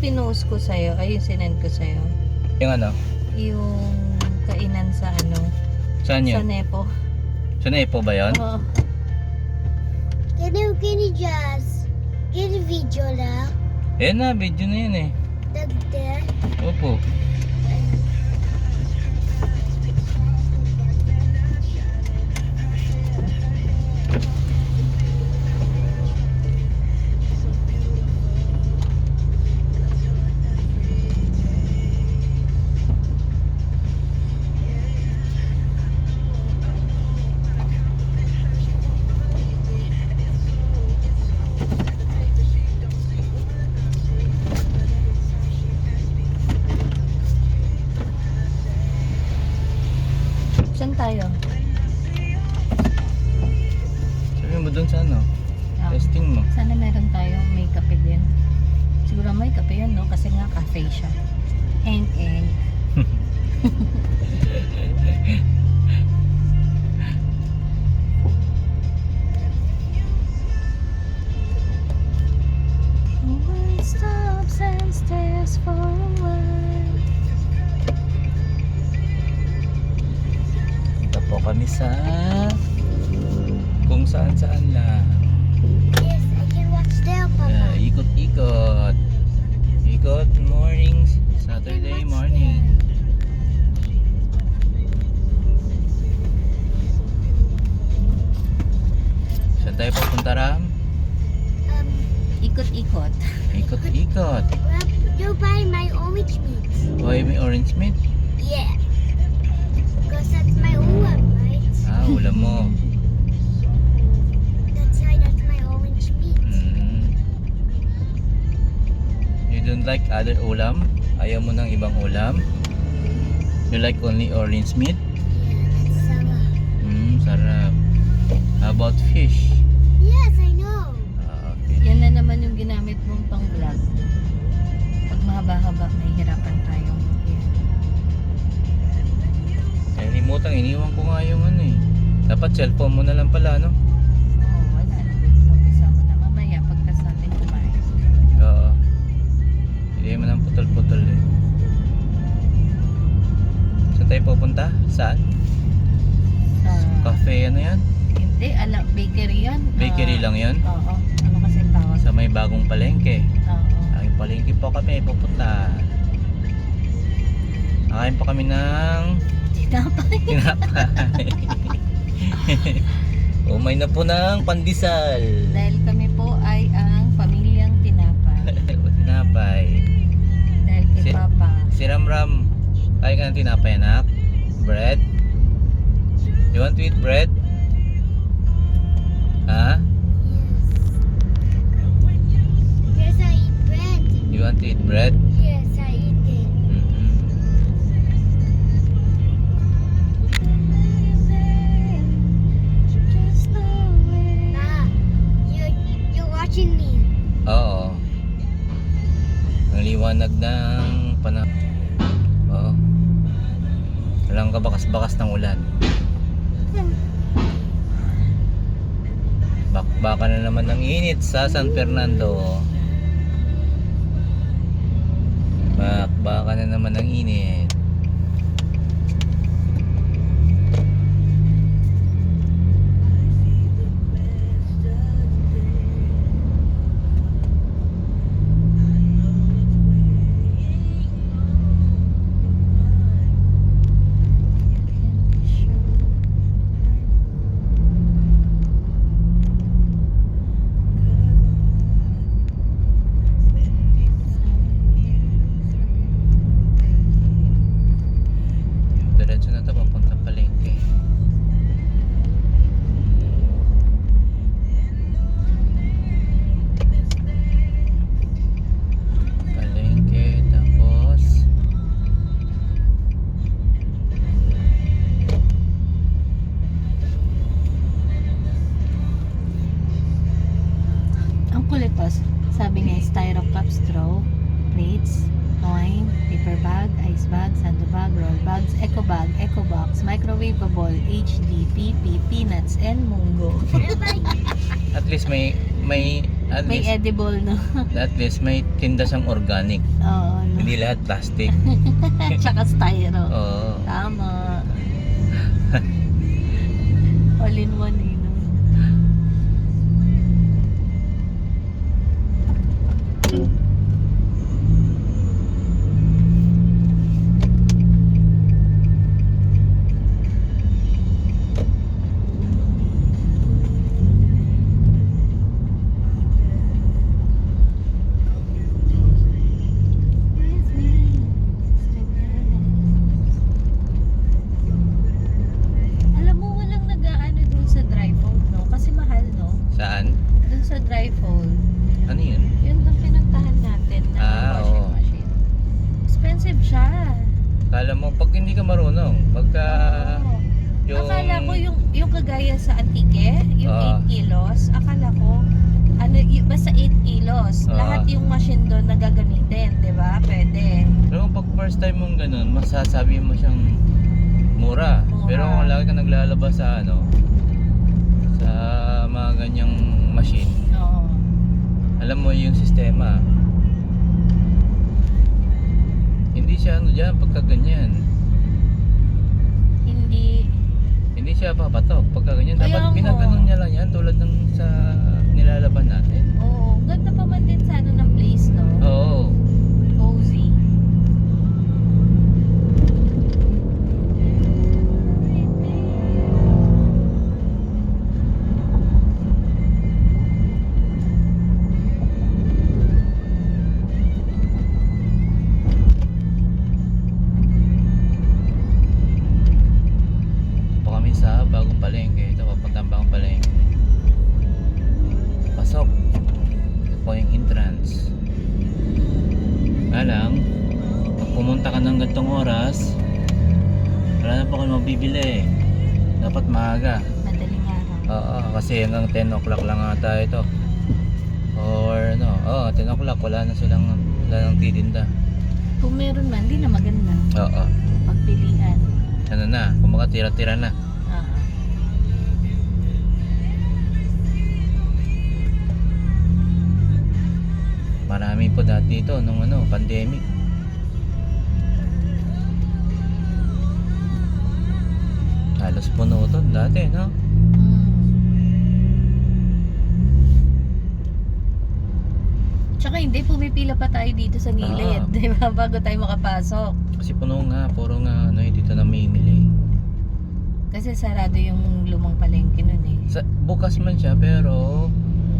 pinost ko sa'yo, ay yung sinend ko sa'yo, Yung ano? yung kainan sa ano, Saan sa yun? Nepo. Sa Nepo ba yun? Oo. Can you, can you just get a video lang? Ayan na, video na yun eh. There? Opo. Eng, eng. One stops and stares for a while. Ito po kami sa kung saan saan lang. Yes, I can watch there, Uh, Papa. ikot-ikot. Ikot morning, Saturday morning. Saan tayo pupunta Ram? Um, Ikot-ikot. Ikot-ikot. You buy my orange meat. Hoy, may orange meat. Yeah. Because that's my ulam, right? Ah, ulam mo. You don't like other ulam? Ayaw mo ng ibang ulam? You like only orange meat? Hmm, sarap. How about fish? Yes, I know. Ah, okay. Yan na naman yung ginamit mong pang vlog. Pag mahaba-haba, may hirapan tayong yan. Kalimutan, iniwan ko nga yung ano eh. Dapat cellphone mo na lang pala, no? Hindi mo nang putol-putol eh. Saan tayo pupunta? Saan? Sa, Cafe ano yan? hindi, ala, bakery yan. Bakery Ah, lang yan? Oo. Ano kasi tawag? Sa may bagong palengke. Oo. Ay, palengke po kami pupunta. Kakain pa kami ng Tinapay. tinapay. Umay na po ng pandesal. Dahil kami Si- Papa. Si Ramram, kaya ka ng tinapay anak? Bread? You want to eat bread? Ha? Yes. Yes, I eat bread. You want to eat bread? Liwanag ng panahon. Oo. Walang kabakas-bakas ng ulan. Bakbaka na naman ng init sa San Fernando. Bakbaka na naman ng init. Bag, ice bag, sando bag, roll bags, eco bag, eco box, microwavable, HD, PP, peanuts, and mungo. at least may may At May least, edible, no? at least may tinda siyang organic. Oo, no? Hindi lahat plastic. Tsaka styro. Oo. Tama. All in one, eh, no? Kala mo, pag hindi ka marunong, pagka yung... Akala ko yung, yung kagaya sa Antique, yung Ah. 8 kilos, akala ko, ano, y- basta 8 kilos, Ah. lahat yung machine doon na gagamitin, di ba? Pwede. Pero pag first time mong ganun, masasabi mo siyang mura. Mura. Pero kung lagi ka naglalabas sa ano, sa mga ganyang machine, Oo. alam mo yung sistema. Hindi siya ano dyan, pagka ganyan. Hindi, Hindi siya papatok pagka ganyan. Kaya Dapat nga. ginaganon niya lang yan tulad ng sa nilalaban natin. Gantong oras, wala na po kayo mabibili eh. Dapat maaga. Madaling araw. Oo, kasi hanggang 10 o'clock lang ata ito. Or no, oh, 10 o'clock wala na silang wala nang titinda. Kung meron man, di na maganda. Oo. Pagpilian. Ano na, kumaga tira-tira na. Oo. Marami po dati ito nung ano, pandemic. Halos puno dati, no? Mm. Tsaka hindi, pumipila pa tayo dito sa gilid. Ah. Di ba? Bago tayo makapasok. Kasi puno nga, puro nga ano, hindi dito namimili. Kasi sarado yung lumang palengke nun eh. Sa, bukas man siya pero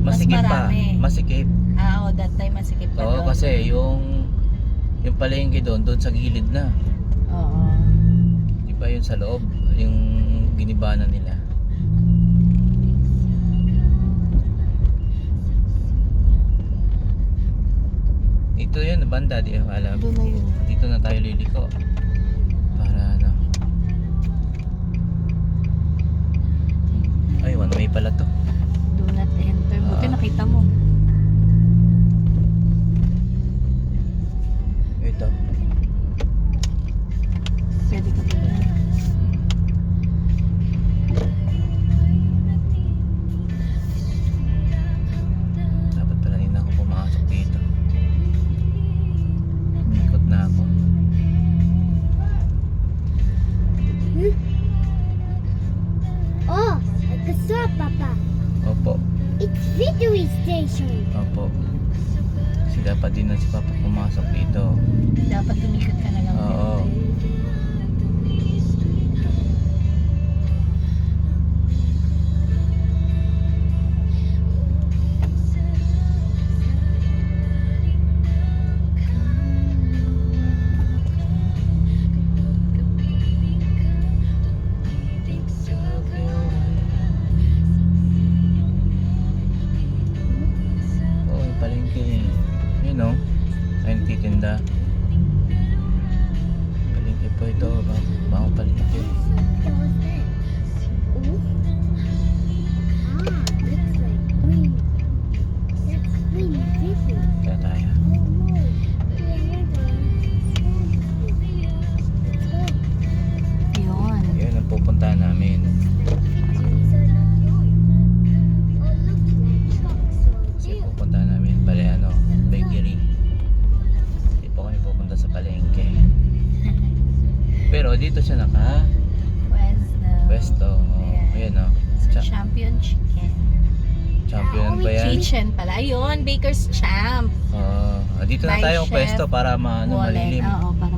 Mas masikip pa. marami. Masikip. Ah, oo, that time masikip pa Oo, doon. kasi yung yung palengke doon, doon sa gilid na. Oo. Di ba yun sa loob, yung ginibanan nila. Ito yun, banda, di ko alam. Doon na yun. Dito na tayo liliko. Para ano. Ay, one way pala to. Do not enter. Buti Ah. nakita mo. Ito. Pwede ka ba Station. opo. Kasi dapat din na si Papa pumasok dito. Dapat tumikot ka na lang. Oo. Oo, dito siya naka Pwesto. pwesto. Oh, Ayan. oh. Sa Cha- Champion Chicken. champion ba yan? Kitchen pala. Ayun, Baker's Champ. Oh, ah, dito na By tayo Chef pwesto para maano Wallet. malilim. Oo, para